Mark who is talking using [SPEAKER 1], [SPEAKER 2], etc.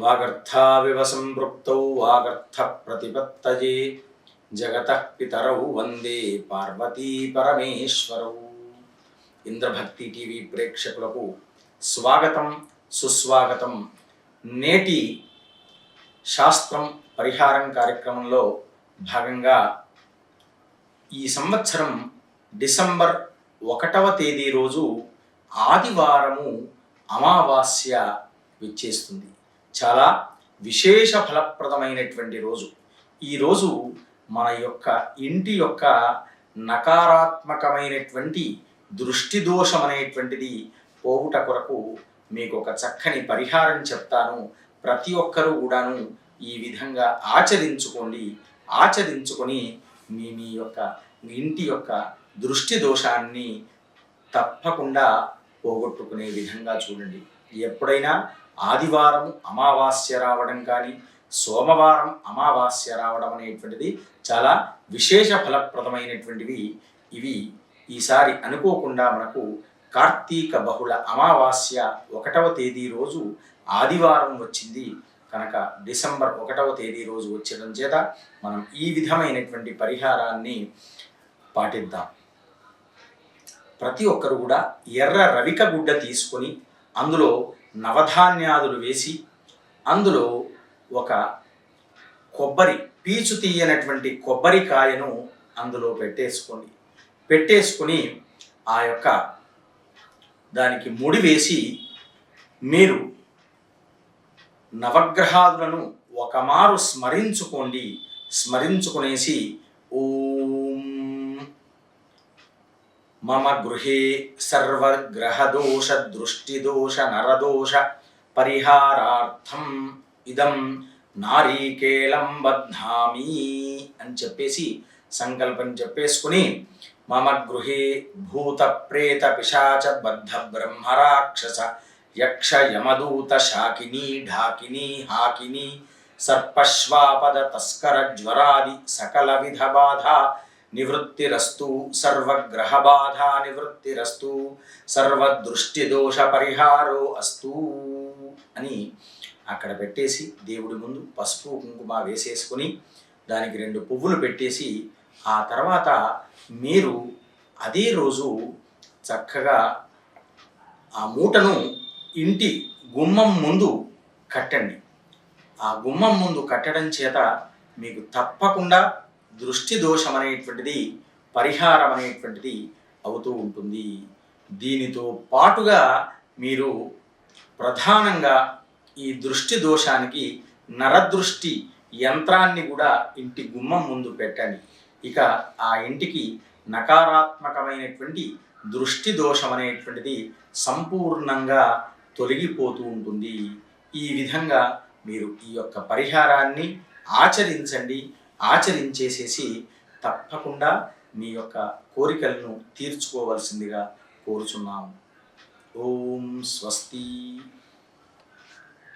[SPEAKER 1] వాగర్థావివ సంపృక్తౌ వాగర్థ ప్రతిపత్తయే జగత పితరౌ వందే పార్వతీ పరమేశ్వరౌ. ఇంద్రభక్తి టీవీ ప్రేక్షకులకు స్వాగతం సుస్వాగతం. నేటి శాస్త్రం పరిహారం కార్యక్రమంలో భాగంగా ఈ సంవత్సరం డిసెంబర్ ఒకటవ తేదీ రోజు ఆదివారము అమావాస్య విచ్చేస్తుంది. చాలా విశేష ఫలప్రదమైనటువంటి రోజు. ఈ రోజు మన యొక్క ఇంటి యొక్క నకారాత్మకమైనటువంటి దృష్టి దోషం అనేటువంటిది పోగుట కొరకు మీకు ఒక చక్కని పరిహారం చెప్తాను. ప్రతి ఒక్కరూ కూడాను ఈ విధంగా ఆచరించుకోండి. ఆచరించుకొని మీ మీ యొక్క ఇంటి యొక్క దృష్టి దోషాన్ని తప్పకుండా పోగొట్టుకునే విధంగా చూడండి. ఎప్పుడైనా ఆదివారం అమావాస్య రావడం కానీ సోమవారం అమావాస్య రావడం అనేటువంటిది చాలా విశేష ఫలప్రదమైనటువంటివి. ఇవి ఈసారి అనుకోకుండా మనకు కార్తీక బహుళ అమావాస్య ఒకటవ తేదీ రోజు ఆదివారం వచ్చింది. కనుక డిసెంబర్ ఒకటవ తేదీ రోజు వచ్చడం చేత మనం ఈ విధమైనటువంటి పరిహారాన్ని పాటిద్దాం. ప్రతి ఒక్కరు కూడా ఎర్ర రవిక గుడ్డ తీసుకొని అందులో నవధాన్యాదులు వేసి అందులో ఒక కొబ్బరి పీచు తీయనటువంటి కొబ్బరికాయను అందులో పెట్టేసుకోండి పెట్టేసుకొని ఆ యొక్క దానికి ముడి వేసి మీరు నవగ్రహాదులను ఒకమారు స్మరించుకోండి. స్మరించుకునేసి ఓం మమ గృహే సర్వగ్రహదోష నరదోష పరిహారార్థం ఇదం నారీకేళం బధ్నామి అని చెప్పేసి సంకల్పం చెప్పేసుకుని మమ గృహే భూత ప్రేత పిశాచ బద్ధ బ్రహ్మరాక్షస యక్ష యమదూత శాకిని ఢాకిని హాకిని సర్పశ్వాపద తస్కర జ్వరాది సకల విధ బాధ నివృత్తిరస్తు సర్వగ్రహబాధ నివృత్తిరస్తు సర్వదృష్టిదోష పరిహారో అస్తు అని అక్కడ పెట్టేసి దేవుడి ముందు పసుపు కుంకుమ వేసేసుకొని దానికి రెండు పువ్వులు పెట్టేసి ఆ తర్వాత మీరు అదే రోజు చక్కగా ఆ మూటను ఇంటి గుమ్మం ముందు కట్టండి. ఆ గుమ్మం ముందు కట్టడం చేత మీకు తప్పకుండా దృష్టి దోషం అనేటువంటిది పరిహారం అనేటువంటిది అవుతూ ఉంటుంది. దీనితో పాటుగా మీరు ప్రధానంగా ఈ దృష్టి దోషానికి నరదృష్టి యంత్రాన్ని కూడా ఇంటి గుమ్మం ముందు పెట్టండి. ఇక ఆ ఇంటికి నకారాత్మకమైనటువంటి దృష్టి దోషం అనేటువంటిది సంపూర్ణంగా తొలగిపోతూ ఉంటుంది. ఈ విధంగా మీరు ఈ యొక్క పరిహారాన్ని ఆచరించండి. ఆచరించేసేసి తప్పకుండా మీ యొక్క కోరికలను తీర్చుకోవలసిందిగా కోరుచున్నాము. ఓం స్వస్తి.